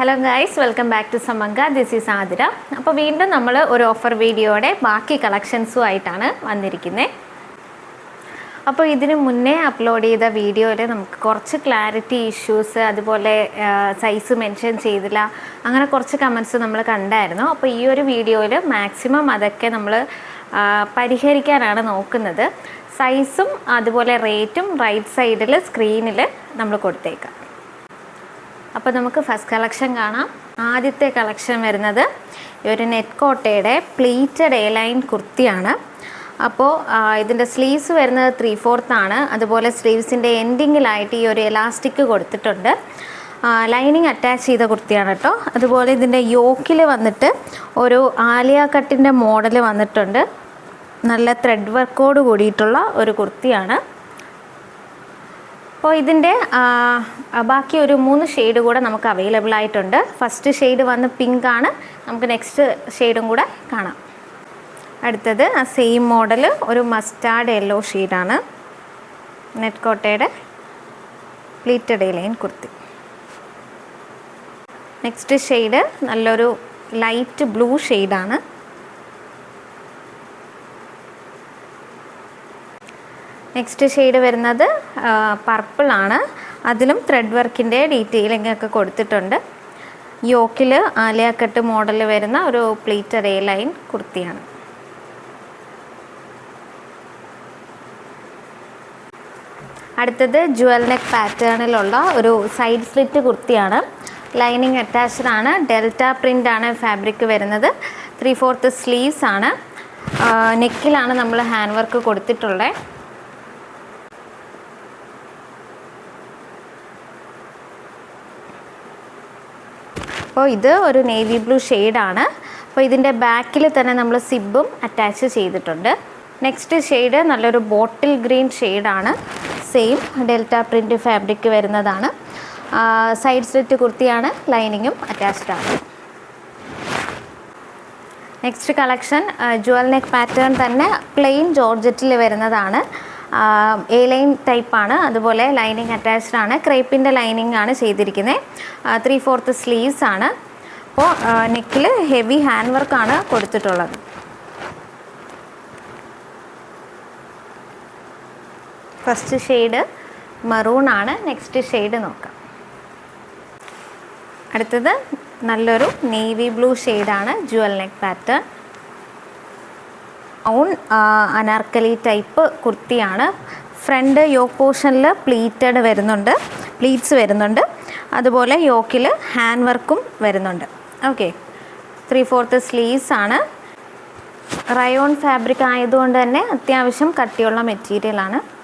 Hello guys welcome back to സമങ്ക this is Athira അപ്പോൾ വീണ്ടും നമ്മൾ ഒരു ഓഫർ വീഡിയോയുടെ ബാക്കി കളക്ഷൻസും ആയിട്ടാണ് വന്നിരിക്കുന്നത് അപ്പോൾ ഇതിന് മുന്നേ അപ്ലോഡ് ചെയ്ത വീഡിയോയിൽ നമുക്ക് കുറച്ച് ക്ലാരിറ്റി ഇഷ്യൂസ് അതുപോലെ സൈസ് മെൻഷൻ ചെയ്തില്ല അങ്ങനെ കുറച്ച് കമൻസ് നമ്മൾ കണ്ടായിരുന്നു. അപ്പോൾ ഈ ഒരു വീഡിയോയിൽ മാക്സിമം അതൊക്കെ നമ്മൾ പരിഹരിക്കാനാണ് നോക്കുന്നത്. സൈസും അതുപോലെ റേറ്റും റൈറ്റ് സൈഡിൽ സ്ക്രീനിൽ നമ്മൾ കൊടുത്തേക്കാം. അപ്പോൾ നമുക്ക് ഫസ്റ്റ് കളക്ഷൻ കാണാം. ആദ്യത്തെ കളക്ഷൻ വരുന്നത് ഒരു നെറ്റ് കോട്ടയുടെ പ്ലീറ്റഡ് എ ലൈൻ കുർത്തിയാണ് അപ്പോൾ ഇതിന്റെ സ്ലീവ്സ് വരുന്നത് ത്രീ ഫോർത്ത് ആണ്. അതുപോലെ സ്ലീവ്സിന്റെ എൻഡിങ്ങിലായിട്ട് ഈ ഒരു എലാസ്റ്റിക് കൊടുത്തിട്ടുണ്ട്. ലൈനിങ് അറ്റാച്ച് ചെയ്ത കുർത്തിയാണ് കേട്ടോ അതുപോലെ ഇതിന്റെ യോക്കിൽ വന്നിട്ട് ഒരു ആലിയ കട്ടിന്റെ മോഡൽ വന്നിട്ടുണ്ട്. നല്ല ത്രെഡ് വർക്കോട് കൂടിയിട്ടുള്ള ഒരു കുർത്തിയാണ്. അപ്പോൾ ഇതിന്റെ ബാക്കി ഒരു മൂന്ന് ഷെയ്ഡ് കൂടെ നമുക്ക് അവൈലബിൾ ആയിട്ടുണ്ട്. ഫസ്റ്റ് ഷെയ്ഡ് വന്ന് പിങ്ക് ആണ്. നമുക്ക് നെക്സ്റ്റ് ഷെയ്ഡും കൂടെ കാണാം. അടുത്തത് ആ സെയിം മോഡൽ ഒരു മസ്റ്റാർഡ് യെല്ലോ ഷെയ്ഡാണ് നെറ്റ് കോട്ടയുടെ pleated line kurti. Next shade നല്ലൊരു ലൈറ്റ് ബ്ലൂ ഷെയ്ഡാണ് നെക്സ്റ്റ് ഷെയ്ഡ് വരുന്നത് പർപ്പിളാണ് അതിലും ത്രെഡ് വർക്കിന്റെ ഡീറ്റെയിലിംഗ് ഒക്കെ കൊടുത്തിട്ടുണ്ട്. യോക്കിൽ ആലിയാക്കട്ട് മോഡൽ വരുന്ന ഒരു പ്ലീറ്റർ എ ലൈൻ കുർത്തിയാണ്. അടുത്തത് ജുവൽ നെക്ക് പാറ്റേണിലുള്ള ഒരു സൈഡ് സ്ലിറ്റ് കുർത്തിയാണ്. ലൈനിങ് അറ്റാച്ച്ഡ് ആണ്. ഡെൽറ്റ പ്രിന്റ് ആണ് ഫാബ്രിക് വരുന്നത്. ത്രീ ഫോർത്ത് സ്ലീവ്സ് ആണ്. നെക്കിലാണ് നമ്മൾ ഹാൻഡ് വർക്ക് കൊടുത്തിട്ടുള്ളത് അപ്പോൾ ഇത് ഒരു നേവി ബ്ലൂ ഷെയ്ഡാണ്. അപ്പോൾ ഇതിന്റെ ബാക്കിൽ തന്നെ നമ്മൾ സിബും അറ്റാച്ച് ചെയ്തിട്ടുണ്ട്. നെക്സ്റ്റ് ഷെയ്ഡ് നല്ലൊരു ബോട്ടിൽ ഗ്രീൻ ഷെയ്ഡാണ്. സെയിം ഡെൽറ്റ പ്രിന്റ് ഫാബ്രിക് വരുന്നതാണ്. സൈഡ് സ്ലിറ്റ് കുർത്തിയാണ് ലൈനിങ്ങും അറ്റാച്ച്ഡ് ആണ്. Next collection jewel neck pattern തന്നെ പ്ലെയിൻ ജോർജറ്റിൽ വരുന്നതാണ്. എ ലൈൻ ടൈപ്പാണ് അതുപോലെ ലൈനിങ് അറ്റാച്ച്ഡ് ആണ്. ക്രേപ്പിന്റെ ലൈനിങ് ആണ് ചെയ്തിരിക്കുന്നത് ത്രീ ഫോർത്ത് സ്ലീവ്സ് ആണ്. അപ്പോൾ നെക്കിൽ ഹെവി ഹാൻഡ് വർക്കാണ് കൊടുത്തിട്ടുള്ളത്. ഫസ്റ്റ് ഷെയ്ഡ് മറൂൺ ആണ്. നെക്സ്റ്റ് ഷെയ്ഡ് നോക്കാം. അടുത്തത് നല്ലൊരു നേവി ബ്ലൂ ഷെയ്ഡാണ് jewel neck pattern on anarkali type കുർത്തിയാണ്. ഫ്രണ്ട് യോക്ക് പോർഷനിൽ പ്ലീറ്റഡ് വരുന്നുണ്ട്. പ്ലീറ്റ്സ് വരുന്നുണ്ട്. അതുപോലെ യോക്കിൽ ഹാൻഡ് വർക്കും വരുന്നുണ്ട്. ഓക്കെ ത്രീ ഫോർത്ത് സ്ലീവ്സ് ആണ്. റയോൺ ഫാബ്രിക് ആയതുകൊണ്ട് തന്നെ അത്യാവശ്യം കട്ടിയുള്ള മെറ്റീരിയലാണ്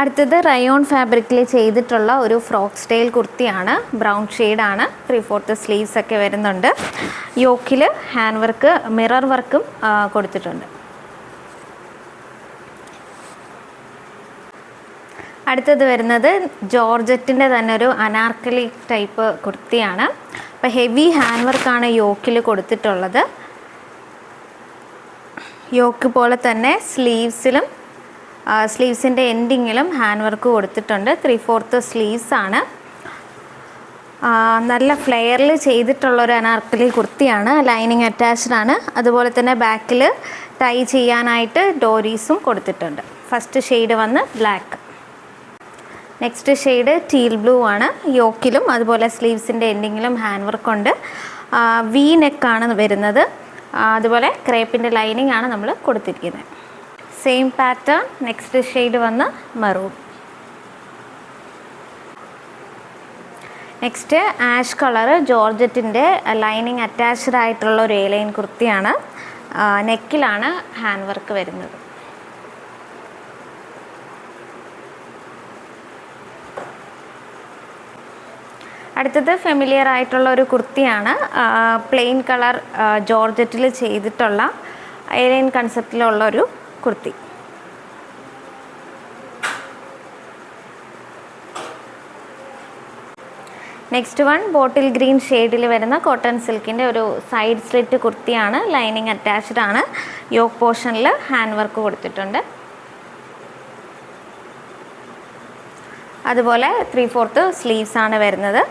അടുത്തത് റയോൺ ഫാബ്രിക്കിൽ ചെയ്തിട്ടുള്ള ഒരു ഫ്രോക്ക് സ്റ്റൈൽ കുർത്തിയാണ്. ബ്രൗൺ ഷെയ്ഡാണ്. ത്രീ ഫോർത്ത് സ്ലീവ്സ് ഒക്കെ വരുന്നുണ്ട്. യോക്കിൽ ഹാൻഡ് വർക്ക് മിറർ വർക്കും കൊടുത്തിട്ടുണ്ട്. അടുത്തത് വരുന്നത് ജോർജറ്റിന്റെ തന്നെ ഒരു അനാർക്കലി ടൈപ്പ് കുർത്തിയാണ്. അപ്പോൾ ഹെവി ഹാൻഡ് വർക്കാണ് യോക്കിൽ കൊടുത്തിട്ടുള്ളത്. യോക്ക് പോലെ തന്നെ സ്ലീവ്സിലും സ്ലീവ്സിന്റെ എൻഡിങ്ങിലും ഹാൻഡ് വർക്ക് കൊടുത്തിട്ടുണ്ട്. ത്രീ ഫോർത്ത് സ്ലീവ്സ് ആണ് നല്ല ഫ്ലെയറിൽ ചെയ്തിട്ടുള്ള ഒരു അനാർക്കലി കുർത്തിയാണ്. ലൈനിങ് അറ്റാച്ച്ഡ് ആണ്. അതുപോലെ തന്നെ ബാക്കിൽ ടൈ ചെയ്യാനായിട്ട് ഡോരീസും കൊടുത്തിട്ടുണ്ട്. ഫസ്റ്റ് ഷെയ്ഡ് വന്ന് black next shade teal blue ആണ്. യോക്കിലും അതുപോലെ സ്ലീവ്സിന്റെ എൻഡിങ്ങിലും ഹാൻഡ് വർക്ക് ഉണ്ട്. വി നെക്കാണ് വരുന്നത്. അതുപോലെ ക്രേപ്പിന്റെ ലൈനിങ് ആണ് നമ്മൾ കൊടുത്തിരിക്കുന്നത്. സെയിം പാറ്റേൺ നെക്സ്റ്റ് ഷെയ്ഡ് വന്ന് മെറൂൺ നെക്സ്റ്റ് ആഷ് കളറ് ജോർജറ്റിന്റെ ലൈനിങ് അറ്റാച്ച്ഡ് ആയിട്ടുള്ള ഒരു ഏലൈൻ ലൈൻ കുർത്തിയാണ് നെക്കിലാണ് ഹാൻഡ് വർക്ക് വരുന്നത്. അടുത്തത് ഫെമിലിയർ ആയിട്ടുള്ള ഒരു കുർത്തിയാണ്. പ്ലെയിൻ കളർ ജോർജറ്റിൽ ചെയ്തിട്ടുള്ള ഏലൈൻ കൺസെപ്റ്റിലുള്ള ഒരു kurti next one bottle green ഷെയ്ഡിൽ വരുന്ന കോട്ടൺ സിൽക്കിന്റെ ഒരു സൈഡ് സ്ലിറ്റ് കുർത്തിയാണ് ലൈനിങ് അറ്റാച്ച്ഡ് ആണ്. യോക്ക് പോർഷനിൽ ഹാൻഡ് വർക്ക് കൊടുത്തിട്ടുണ്ട്. അതുപോലെ ത്രീ ഫോർത്ത് സ്ലീവ്സ് ആണ് വരുന്നത്.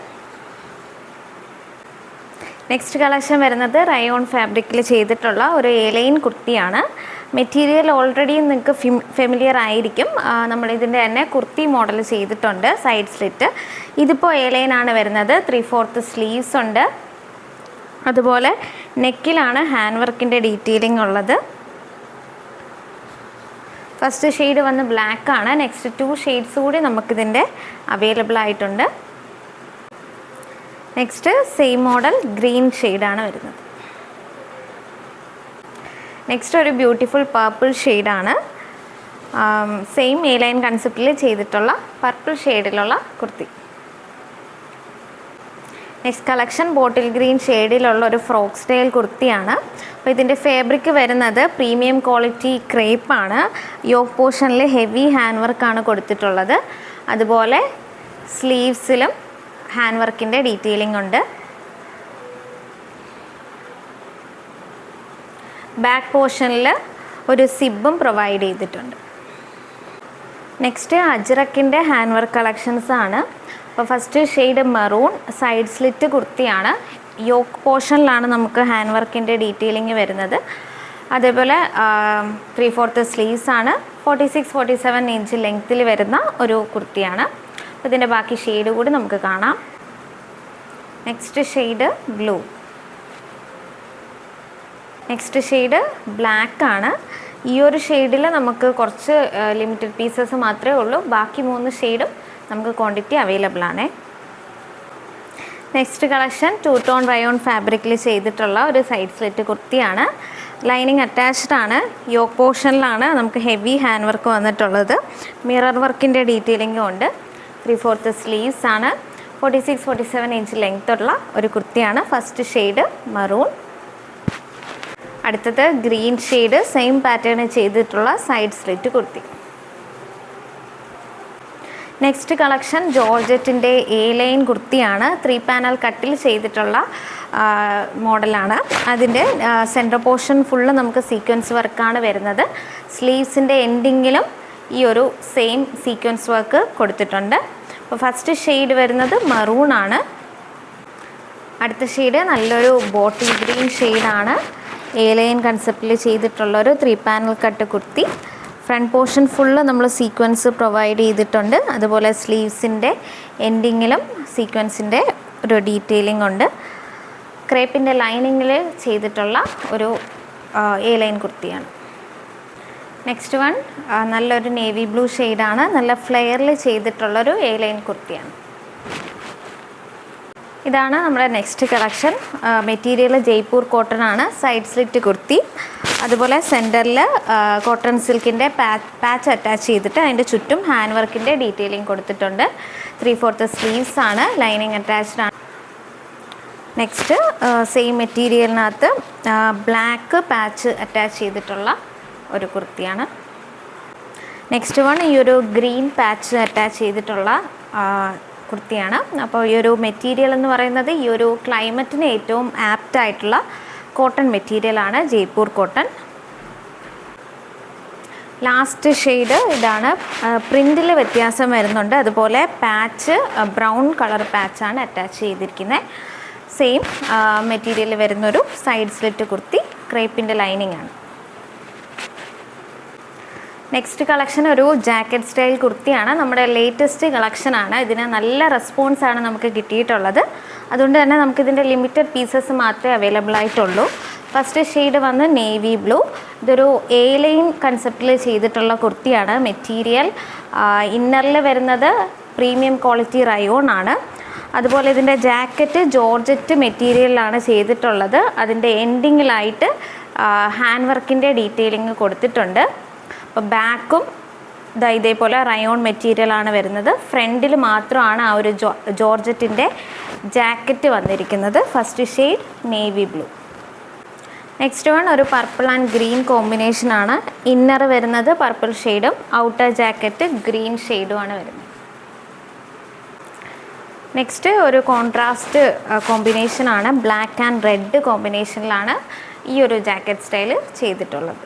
നെക്സ്റ്റ് കളക്ഷൻ വരുന്നത് റയോൺ ഫാബ്രിക്കിൽ ചെയ്തിട്ടുള്ള ഒരു എലൈൻ കുർത്തിയാണ്. മെറ്റീരിയൽ ഓൾറെഡി നിങ്ങൾക്ക് ഫെമിലിയർ ആയിരിക്കും. നമ്മളിതിന്റെ തന്നെ കുർത്തി മോഡൽ ചെയ്തിട്ടുണ്ട് സൈഡ് സ്ലിറ്റ് ഇതിപ്പോൾ ഏലൈനാണ് വരുന്നത് ത്രീ ഫോർത്ത് സ്ലീവ്സ് ഉണ്ട്. അതുപോലെ നെക്കിലാണ് ഹാൻഡ് വർക്കിന്റെ ഡീറ്റെയിലിംഗ് ഉള്ളത്. ഫസ്റ്റ് ഷെയ്ഡ് വന്ന് ബ്ലാക്ക് ആണ്. നെക്സ്റ്റ് ടു ഷെയ്ഡ്സ് കൂടി നമുക്കിതിന്റെ അവൈലബിൾ ആയിട്ടുണ്ട്. നെക്സ്റ്റ് സെയിം മോഡൽ ഗ്രീൻ ഷെയ്ഡാണ് വരുന്നത്. നെക്സ്റ്റ് ഒരു ബ്യൂട്ടിഫുൾ പർപ്പിൾ ഷെയ്ഡാണ് സെയിം എ ലൈൻ കൺസെപ്റ്റിൽ ചെയ്തിട്ടുള്ള പർപ്പിൾ ഷെയ്ഡിലുള്ള kurti. Next collection bottle green ഷെയ്ഡിലുള്ള ഒരു ഫ്രോക്ക് സ്റ്റൈൽ കുർത്തിയാണ്. അപ്പോൾ ഇതിന്റെ ഫാബ്രിക് വരുന്നത് പ്രീമിയം ക്വാളിറ്റി ക്രേപ്പാണ് യോഗ് പോർഷനിൽ ഹെവി ഹാൻഡ് വർക്കാണ് കൊടുത്തിട്ടുള്ളത്. അതുപോലെ സ്ലീവ്സിലും ഹാൻഡ് വർക്കിന്റെ ഡീറ്റെയിലിംഗ് ഉണ്ട്. ബാക്ക് പോർഷനിൽ ഒരു സിബും പ്രൊവൈഡ് ചെയ്തിട്ടുണ്ട്. നെക്സ്റ്റ് അജ്രക്കിന്റെ ഹാൻഡ് വർക്ക് കളക്ഷൻസ് ആണ്. അപ്പോൾ first shade maroon side slit കുർത്തിയാണ്. യോക്ക് പോർഷനിലാണ് നമുക്ക് ഹാൻഡ് വർക്കിന്റെ ഡീറ്റെയിലിംഗ് വരുന്നത്. അതേപോലെ ത്രീ ഫോർത്ത് സ്ലീവ്സ് ആണ്. Forty six forty seven inch ലെങ്ത്തിൽ വരുന്ന ഒരു കുർത്തിയാണ്. അപ്പോൾ ഇതിന്റെ ബാക്കി ഷെയ്ഡ് കൂടി നമുക്ക് കാണാം. Next shade blue. Next shade black ആണ്. ഈ ഒരു ഷെയ്ഡിൽ നമുക്ക് കുറച്ച് ലിമിറ്റഡ് പീസസ് മാത്രമേ ഉള്ളൂ. ബാക്കി മൂന്ന് ഷെയ്ഡും നമുക്ക് ക്വാണ്ടിറ്റി അവൈലബിൾ ആണ്. Next collection two tone rayon ഫാബ്രിക്കിൽ ചെയ്തിട്ടുള്ള ഒരു സൈഡ് സ്ലിറ്റ് കുർത്തിയാണ്. ലൈനിങ് അറ്റാച്ച്ഡ് ആണ്. യോക്ക് പോർഷനിലാണ് നമുക്ക് ഹെവി ഹാൻഡ് വർക്ക് വന്നിട്ടുള്ളത്. മിറർ വർക്കിന്റെ ഡീറ്റെയിലിംഗും ഉണ്ട്. ത്രീ ഫോർത്ത് സ്ലീവ്സ് ആണ്. Forty six forty seven inch ലെങ്ത്തുള്ള ഒരു കുർത്തിയാണ്. ഫസ്റ്റ് ഷെയ്ഡ് മറൂൺ അടുത്തത് ഗ്രീൻ ഷെയ്ഡ് സെയിം പാറ്റേൺ ചെയ്തിട്ടുള്ള side slit kurti. Next collection ജോർജറ്റിന്റെ A line കുർത്തിയാണ്. ത്രീ പാനൽ കട്ടിൽ ചെയ്തിട്ടുള്ള മോഡലാണ്. അതിന്റെ സെന്റർ പോർഷൻ ഫുള്ള് നമുക്ക് സീക്വൻസ് വർക്കാണ് വരുന്നത്. സ്ലീവ്സിന്റെ എൻഡിങ്ങിലും ഈ ഒരു സെയിം സീക്വൻസ് വർക്ക് കൊടുത്തിട്ടുണ്ട്. അപ്പോൾ ഫസ്റ്റ് ഷെയ്ഡ് വരുന്നത് മറൂൺ ആണ്. അടുത്ത ഷെയ്ഡ് നല്ലൊരു ബോട്ടിൽ ഗ്രീൻ ഷെയ്ഡാണ് ഏലയൻ കൺസെപ്റ്റിൽ ചെയ്തിട്ടുള്ള ഒരു three panel cut kurti. Front portion full നമ്മൾ സീക്വൻസ് പ്രൊവൈഡ് ചെയ്തിട്ടുണ്ട്. അതുപോലെ സ്ലീവ്സിന്റെ എൻഡിങ്ങിലും സീക്വൻസിന്റെ ഒരു ഡീറ്റെയിലിംഗ് ഉണ്ട്. ക്രേപ്പിന്റെ ലൈനിങ്ങിൽ ചെയ്തിട്ടുള്ള ഒരു എ ലൈൻ കുർത്തിയാണ്. നെക്സ്റ്റ് വൺ നല്ലൊരു നേവി ബ്ലൂ ഷെയ്ഡാണ് നല്ല ഫ്ലെയറിൽ ചെയ്തിട്ടുള്ളൊരു എ ലൈൻ കുർത്തിയാണ്. ഇതാണ് നമ്മുടെ next collection material Jaipur cotton ആണ്. Side slit kurti. അതുപോലെ സെന്ററിൽ കോട്ടൺ സിൽക്കിന്റെ പാച്ച് അറ്റാച്ച് ചെയ്തിട്ട് അതിന്റെ ചുറ്റും ഹാൻഡ് വർക്കിന്റെ ഡീറ്റെയിലിംഗ് കൊടുത്തിട്ടുണ്ട്. ത്രീ ഫോർത്ത് സ്ലീവ്സ് ആണ്. ലൈനിങ് അറ്റാച്ച്ഡ് ആണ്. നെക്സ്റ്റ് സെയിം മെറ്റീരിയലിനകത്ത് ബ്ലാക്ക് പാച്ച് അറ്റാച്ച് ചെയ്തിട്ടുള്ള ഒരു കുർത്തിയാണ്. നെക്സ്റ്റ് വൺ ഈ ഒരു ഗ്രീൻ പാച്ച് അറ്റാച്ച് ചെയ്തിട്ടുള്ള കുർത്തിയാണ്. അപ്പോൾ ഈ ഒരു മെറ്റീരിയൽ എന്ന് പറയുന്നത് ഈ ഒരു ക്ലൈമറ്റിന് ഏറ്റവും ആപ്റ്റ് ആയിട്ടുള്ള കോട്ടൺ മെറ്റീരിയലാണ് ജയ്പൂർ കോട്ടൺ ലാസ്റ്റ് ഷെയ്ഡ് ഇതാണ്. പ്രിന്റിൽ വ്യത്യാസം വരുന്നുണ്ട്. അതുപോലെ പാച്ച് ബ്രൗൺ കളർ പാച്ചാണ് അറ്റാച്ച് ചെയ്തിരിക്കുന്നത്. സെയിം മെറ്റീരിയൽ വരുന്നൊരു സൈഡ് സ്ലിറ്റ് കുർത്തി ക്രേപ്പിന്റെ ലൈനിങ് ആണ്. നെക്സ്റ്റ് കളക്ഷൻ ഒരു ജാക്കറ്റ് സ്റ്റൈൽ കുർത്തിയാണ്. നമ്മുടെ ലേറ്റസ്റ്റ് കളക്ഷനാണ് ഇതിന് നല്ല റെസ്പോൺസ് ആണ് നമുക്ക് കിട്ടിയിട്ടുള്ളത്. അതുകൊണ്ട് തന്നെ നമുക്കിതിന്റെ ലിമിറ്റഡ് പീസസ് മാത്രമേ അവൈലബിൾ ആയിട്ടുള്ളൂ. ഫസ്റ്റ് ഷെയ്ഡ് വന്ന് നേവി ബ്ലൂ ഇതൊരു എ ലൈൻ കൺസെപ്റ്റിൽ ചെയ്തിട്ടുള്ള കുർത്തിയാണ്. മെറ്റീരിയൽ ഇന്നറിൽ വരുന്നത് പ്രീമിയം ക്വാളിറ്റി റയോൺ ആണ്. അതുപോലെ ഇതിന്റെ ജാക്കറ്റ് ജോർജറ്റ് മെറ്റീരിയലാണ് ചെയ്തിട്ടുള്ളത്. അതിന്റെ എൻഡിങ്ങിലായിട്ട് ഹാൻഡ് വർക്കിന്റെ ഡീറ്റെയിലിംഗ് കൊടുത്തിട്ടുണ്ട്. അപ്പോൾ ബാക്കും ഇതാ ഇതേപോലെ റയോൺ മെറ്റീരിയൽ ആണ് വരുന്നത്. ഫ്രണ്ടിൽ മാത്രമാണ് ആ ഒരു ജോ ജോർജറ്റിന്റെ ജാക്കറ്റ് വന്നിരിക്കുന്നത്. First shade navy blue next one ഒരു പർപ്പിൾ ആൻഡ് ഗ്രീൻ കോമ്പിനേഷനാണ് ഇന്നർ വരുന്നത് പർപ്പിൾ ഷെയ്ഡും ഔട്ടർ ജാക്കറ്റ് ഗ്രീൻ ഷെയ്ഡുമാണ് വരുന്നത്. നെക്സ്റ്റ് ഒരു കോൺട്രാസ്റ്റ് കോമ്പിനേഷനാണ് ബ്ലാക്ക് ആൻഡ് റെഡ് കോമ്പിനേഷനിലാണ് ഈ ഒരു ജാക്കറ്റ് സ്റ്റൈൽ ചെയ്തിട്ടുള്ളത്.